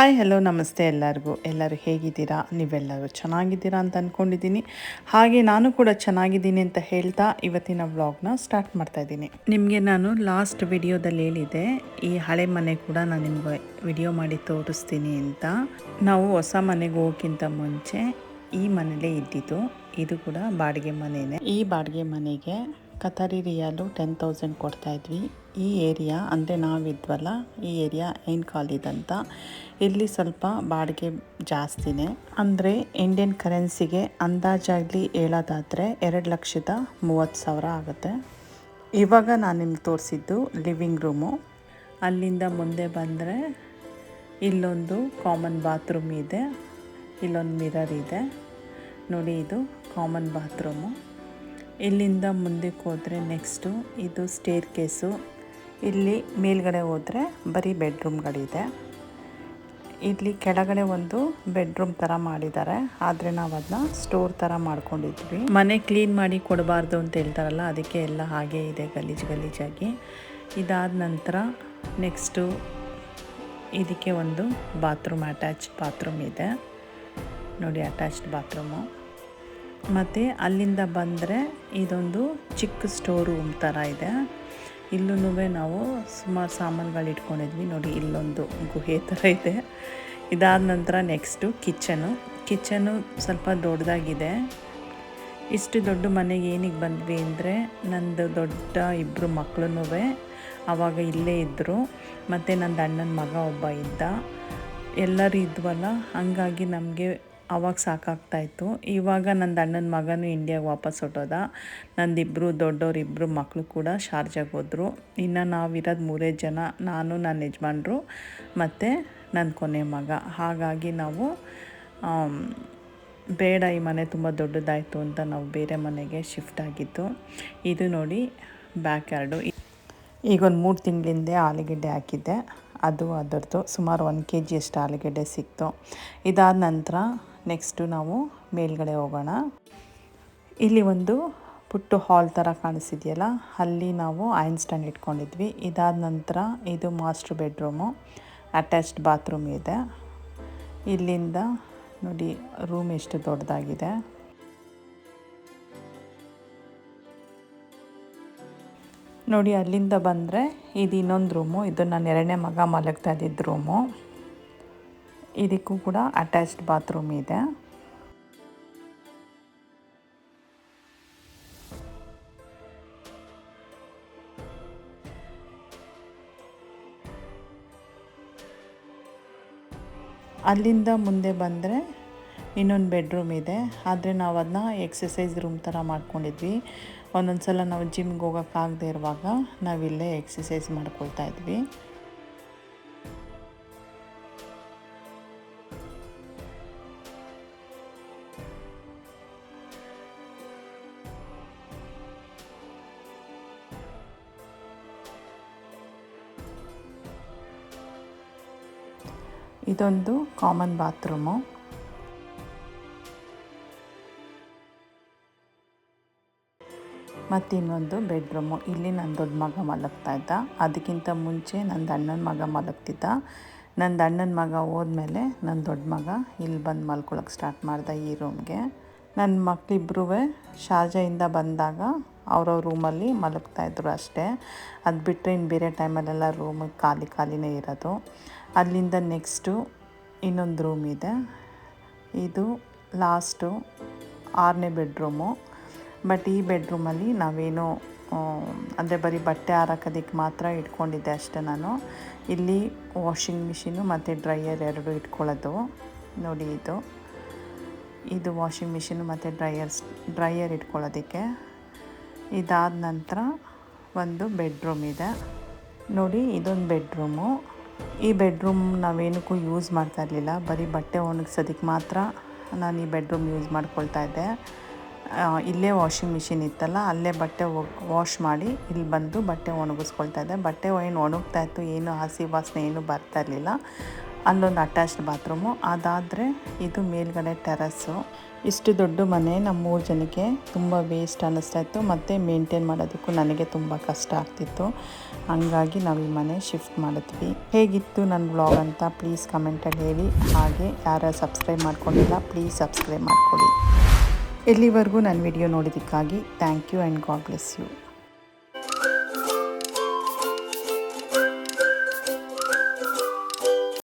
Hi hello ನಮಸ್ತೆ ಎಲ್ಲರಿಗೂ. ಎಲ್ಲರೂ ಹೇಗಿದ್ದೀರಾ? ನೀವೆಲ್ಲರೂ ಚೆನ್ನಾಗಿದ್ದೀರಾ ಅಂತ ಅಂದ್ಕೊಂಡಿದ್ದೀನಿ ಹಾಗೆ ನಾನು ಕೂಡ ಚೆನ್ನಾಗಿದ್ದೀನಿ ಅಂತ ಹೇಳ್ತಾ ಇವತ್ತಿನ ವ್ಲಾಗ್ನ ಸ್ಟಾರ್ಟ್ ಮಾಡ್ತಾ ಇದ್ದೀನಿ. ನಿಮಗೆ ನಾನು ಲಾಸ್ಟ್ ವಿಡಿಯೋದಲ್ಲಿ ಹೇಳಿದೆ ಈ ಹಳೆ ಮನೆ ಕೂಡ ನಾನು ನಿಮಗೆ ವಿಡಿಯೋ ಮಾಡಿ ತೋರಿಸ್ತೀನಿ ಅಂತ. ನಾವು ಹೊಸ ಮನೆಗೆ ಹೋಗೋಕ್ಕಿಂತ ಮುಂಚೆ ಈ ಮನೇಲೇ ಇದ್ದಿದ್ದು. ಇದು ಕೂಡ ಬಾಡಿಗೆ ಮನೆಯೇ ಈ ಬಾಡಿಗೆ ಮನೆಗೆ ಕತಾರಿ ರಿಯಾಲು ಟೆನ್ ತೌಸಂಡ್ ಕೊಡ್ತಾ ಇದ್ವಿ. ಈ ಏರಿಯಾ ಅಂದರೆ ನಾವಿದ್ವಲ್ಲ, ಈ ಏರಿಯಾ ಏನು ಕಾಲಿದಂತ ಇಲ್ಲಿ ಸ್ವಲ್ಪ ಬಾಡಿಗೆ ಜಾಸ್ತಿನೇ. ಅಂದರೆ ಇಂಡಿಯನ್ ಕರೆನ್ಸಿಗೆ ಅಂದಾಜಾಗಲಿ ಹೇಳೋದಾದರೆ ಎರಡು ಲಕ್ಷದ ಮೂವತ್ತು ಸಾವಿರ ಆಗುತ್ತೆ. ಇವಾಗ ನಾನು ನಿಮ್ಗೆ ತೋರಿಸಿದ್ದು ಲಿವಿಂಗ್ ರೂಮು ಅಲ್ಲಿಂದ ಮುಂದೆ ಬಂದರೆ ಇಲ್ಲೊಂದು ಕಾಮನ್ ಬಾತ್ರೂಮ್ ಇದೆ. ಇಲ್ಲೊಂದು ಮಿರರ್ ಇದೆ. ನೋಡಿ ಇದು ಕಾಮನ್ ಬಾತ್ರೂಮು ಇಲ್ಲಿಂದ ಮುಂದಕ್ಕೆ ಹೋದರೆ ನೆಕ್ಸ್ಟು ಇದು ಸ್ಟೇರ್ ಕೇಸು ಇಲ್ಲಿ ಮೇಲ್ಗಡೆ ಹೋದರೆ ಬರೀ ಬೆಡ್ರೂಮ್ಗಳಿದೆ ಇಲ್ಲಿ ಕೆಳಗಡೆ ಒಂದು ಬೆಡ್ರೂಮ್ ಥರ ಮಾಡಿದ್ದಾರೆ. ಆದರೆ ನಾವು ಅದನ್ನ ಸ್ಟೋರ್ ಥರ ಮಾಡ್ಕೊಂಡಿದ್ವಿ. ಮನೆ ಕ್ಲೀನ್ ಮಾಡಿ ಕೊಡಬಾರ್ದು ಅಂತ ಹೇಳ್ತಾರಲ್ಲ, ಅದಕ್ಕೆ ಎಲ್ಲ ಹಾಗೆ ಇದೆ ಗಲೀಜು ಗಲೀಜಾಗಿ. ಇದಾದ ನಂತರ ನೆಕ್ಸ್ಟು ಇದಕ್ಕೆ ಒಂದು ಬಾತ್ರೂಮ್ ಅಟ್ಯಾಚ್ ಬಾತ್ರೂಮ್ ಇದೆ. ನೋಡಿ ಅಟ್ಯಾಚ್ಡ್ ಬಾತ್ರೂಮು ಮತ್ತು ಅಲ್ಲಿಂದ ಬಂದರೆ ಇದೊಂದು ಚಿಕ್ಕ ಸ್ಟೋರ್ ರೂಮ್ ಥರ ಇದೆ. ಇಲ್ಲೂ ನಾವು ಸುಮಾರು ಸಾಮಾನುಗಳು ಇಟ್ಕೊಂಡಿದ್ವಿ. ನೋಡಿ, ಇಲ್ಲೊಂದು ಗುಹೆ ಥರ ಇದೆ. ಇದಾದ ನಂತರ ನೆಕ್ಸ್ಟು ಕಿಚನು ಕಿಚನು ಸ್ವಲ್ಪ ದೊಡ್ಡದಾಗಿದೆ. ಇಷ್ಟು ದೊಡ್ಡ ಮನೆಗೆ ಏನಿಗೆ ಬಂದ್ವಿ ಅಂದರೆ, ನಂದು ದೊಡ್ಡ ಇಬ್ಬರು ಮಕ್ಕಳು ಆವಾಗ ಇಲ್ಲೇ ಇದ್ದರು ಮತ್ತು ನಂದು ಅಣ್ಣನ ಮಗ ಒಬ್ಬ ಇದ್ದ. ಎಲ್ಲರೂ ಇದ್ವಲ್ಲ, ಹಾಗಾಗಿ ನಮಗೆ ಅವಾಗ ಸಾಕಾಗ್ತಾಯಿತ್ತು ಇವಾಗ ನನ್ನ ಅಣ್ಣನ ಮಗನೂ ಇಂಡಿಯಾಗೆ ವಾಪಸ್ ಹೊಟ್ಟೋದ ನಂದಿಬ್ಬರು ದೊಡ್ಡವರಿಬ್ಬರು ಮಕ್ಕಳು ಕೂಡ ಶಾರ್ಜಾಗೆ ಹೋದರು. ಇನ್ನು ನಾವಿರೋದು ಮೂರೇ ಜನ, ನಾನು ನನ್ನ ಯಜಮಾನ್ರು ಮತ್ತು ನನ್ನ ಕೊನೆ ಮಗ. ಹಾಗಾಗಿ ನಾವು ಬೇಡ, ಈ ಮನೆ ತುಂಬ ದೊಡ್ಡದಾಯಿತು ಅಂತ ನಾವು ಬೇರೆ ಮನೆಗೆ ಶಿಫ್ಟ್ ಆಗಿತ್ತು ಇದು ನೋಡಿ ಬ್ಯಾಕ್ ಯಾರ್ಡು ಈಗ ಒಂದು ಮೂರು ತಿಂಗಳಿಂದೆ ಆಲೂಗೆಡ್ಡೆ ಹಾಕಿದ್ದೆ. ಅದು ಅದರದ್ದು ಸುಮಾರು ಒಂದು ಕೆ ಜಿಯಷ್ಟು ಆಲೂಗೆಡ್ಡೆ ಸಿಕ್ತು. ಇದಾದ ನಂತರ ನೆಕ್ಸ್ಟು ನಾವು ಮೇಲ್ಗಡೆ ಹೋಗೋಣ. ಇಲ್ಲಿ ಒಂದು ಪುಟ್ಟು ಹಾಲ್ ಥರ ಕಾಣಿಸಿದೆಯಲ್ಲ, ಅಲ್ಲಿ ನಾವು ಐನ್ ಸ್ಟ್ಯಾಂಡ್ ಇಟ್ಕೊಂಡಿದ್ವಿ. ಇದಾದ ನಂತರ ಇದು ಮಾಸ್ಟರ್ ಬೆಡ್ರೂಮು, ಅಟ್ಯಾಚ್ಡ್ ಬಾತ್ರೂಮ್ ಇದೆ. ಇಲ್ಲಿಂದ ನೋಡಿ, ರೂಮ್ ಎಷ್ಟು ದೊಡ್ಡದಾಗಿದೆ. ನೋಡಿ, ಅಲ್ಲಿಂದ ಬಂದರೆ ಇದು ಇನ್ನೊಂದು ರೂಮು. ಇದು ನನ್ನ ಎರಡನೇ ಮಗ ಮಲಗ್ತಾ ಇದ್ದಿದ್ದು ರೂಮು. ಇದಕ್ಕೂ ಕೂಡ ಅಟ್ಯಾಚ್ಡ್ ಬಾತ್ರೂಮ್ ಇದೆ. ಅಲ್ಲಿಂದ ಮುಂದೆ ಬಂದರೆ ಇನ್ನೊಂದು ಬೆಡ್ರೂಮ್ ಇದೆ. ಆದರೆ ನಾವು ಅದನ್ನ ಎಕ್ಸಸೈಸ್ ರೂಮ್ ಥರ ಮಾಡ್ಕೊಂಡಿದ್ವಿ. ಒಂದೊಂದು ಸಲ ನಾವು ಜಿಮ್ಗೆ ಹೋಗೋಕ್ಕಾಗದೇ ಇರುವಾಗ ನಾವಿಲ್ಲೇ ಎಕ್ಸಸೈಸ್ ಮಾಡ್ಕೊಳ್ತಾ ಇದ್ವಿ. ಇದೊಂದು ಕಾಮನ್ ಬಾತ್ರೂಮು. ಮತ್ತು ಇನ್ನೊಂದು ಬೆಡ್ರೂಮು. ಇಲ್ಲಿ ನನ್ನ ದೊಡ್ಡ ಮಗ ಮಲಗ್ತಾ ಇದ್ದ. ಅದಕ್ಕಿಂತ ಮುಂಚೆ ನನ್ನ ಅಣ್ಣನ ಮಗ ಮಲಗ್ತಿದ್ದ. ನನ್ನ ಅಣ್ಣನ ಮಗ ಹೋದ್ಮೇಲೆ ನನ್ನ ದೊಡ್ಡ ಮಗ ಇಲ್ಲಿ ಬಂದು ಮಲ್ಕೊಳಕ್ಕೆ ಸ್ಟಾರ್ಟ್ ಮಾಡ್ದೆ ಈ ರೂಮ್ಗೆ. ನನ್ನ ಮಕ್ಕಳಿಬ್ರೂ ಶಾರ್ಜಾಯಿಂದ ಬಂದಾಗ ಅವ್ರವ್ರ ರೂಮಲ್ಲಿ ಮಲಗ್ತಾಯಿದ್ರು ಅಷ್ಟೇ. ಅದು ಬಿಟ್ಟರೆ ಇನ್ನು ಬೇರೆ ಟೈಮಲ್ಲೆಲ್ಲ ರೂಮ್ ಖಾಲಿ ಖಾಲಿನೇ ಇರೋದು. ಅಲ್ಲಿಂದ ನೆಕ್ಸ್ಟು ಇನ್ನೊಂದು ರೂಮ್ ಇದೆ. ಇದು ಲಾಸ್ಟು ಆರನೇ ಬೆಡ್ರೂಮು ಬಟ್ ಈ ಬೆಡ್ರೂಮಲ್ಲಿ ನಾವೇನು ಅಂದರೆ ಬರೀ ಬಟ್ಟೆ ಹಾರಾಕೋದಕ್ಕೆ ಮಾತ್ರ ಇಟ್ಕೊಂಡಿದ್ದೆ ಅಷ್ಟೇ ನಾನು. ಇಲ್ಲಿ ವಾಷಿಂಗ್ ಮಿಷಿನು ಮತ್ತು ಡ್ರೈಯರ್ ಎರಡು ಇಟ್ಕೊಳ್ಳೋದು. ನೋಡಿ ಇದು. ಇದು ವಾಷಿಂಗ್ ಮಿಷಿನು ಮತ್ತು ಡ್ರೈಯರ್ಸ್ ಡ್ರೈಯರ್ ಇಟ್ಕೊಳ್ಳೋದಕ್ಕೆ. ಇದಾದ ನಂತರ ಒಂದು ಬೆಡ್ರೂಮ್ ಇದೆ. ನೋಡಿ ಇದೊಂದು ಬೆಡ್ರೂಮು ಈ ಬೆಡ್ರೂಮ್ ನಾವೇನಕ್ಕೂ ಯೂಸ್ ಮಾಡ್ತಾ ಇರಲಿಲ್ಲ. ಬರೀ ಬಟ್ಟೆ ಒಣಗಿಸೋದಕ್ಕೆ ಮಾತ್ರ ನಾನು ಈ ಬೆಡ್ರೂಮ್ ಯೂಸ್ ಮಾಡ್ಕೊಳ್ತಾ ಇದ್ದೆ. ಇಲ್ಲೇ ವಾಷಿಂಗ್ ಮಿಷಿನ್ ಇತ್ತಲ್ಲ, ಅಲ್ಲೇ ಬಟ್ಟೆ ವಾಶ್ ಮಾಡಿ ಇಲ್ಲಿ ಬಂದು ಬಟ್ಟೆ ಒಣಗಿಸ್ಕೊಳ್ತಾ ಇದ್ದೆ. ಬಟ್ಟೆ ಏನು ಒಣಗ್ತಾ ಇತ್ತು, ಏನು ಹಸಿ ವಾಸನೆ ಏನು ಬರ್ತಾ ಇರಲಿಲ್ಲ. ಅಲ್ಲೊಂದು ಅಟ್ಯಾಚ್ಡ್ ಬಾತ್ರೂಮು ಅದಾದರೆ ಇದು ಮೇಲ್ಗಡೆ ಟೆರಸ್ಸು ಇಷ್ಟು ದೊಡ್ಡ ಮನೆ ನಮ್ಮ ಮೂರು ಜನಕ್ಕೆ ತುಂಬ ವೇಸ್ಟ್ ಅನ್ನಿಸ್ತಾ ಇತ್ತು. ಮತ್ತು ಮೇಂಟೈನ್ ಮಾಡೋದಕ್ಕೂ ನನಗೆ ತುಂಬ ಕಷ್ಟ ಆಗ್ತಿತ್ತು. ಹಂಗಾಗಿ ನಾವು ಈ ಮನೆ ಶಿಫ್ಟ್ ಮಾಡಿದ್ವಿ. ಹೇಗಿತ್ತು ನನ್ನ ಬ್ಲಾಗ್ ಅಂತ ಪ್ಲೀಸ್ ಕಮೆಂಟಲ್ಲಿ ಹೇಳಿ. ಹಾಗೆ ಯಾರು ಸಬ್ಸ್ಕ್ರೈಬ್ ಮಾಡ್ಕೊಂಡಿಲ್ಲ ಪ್ಲೀಸ್ ಸಬ್ಸ್ಕ್ರೈಬ್ ಮಾಡ್ಕೊಳ್ಳಿ. ಇಲ್ಲಿವರೆಗೂ ನನ್ನ video ನೋಡಿದ್ದಕ್ಕಾಗಿ thank you and God bless you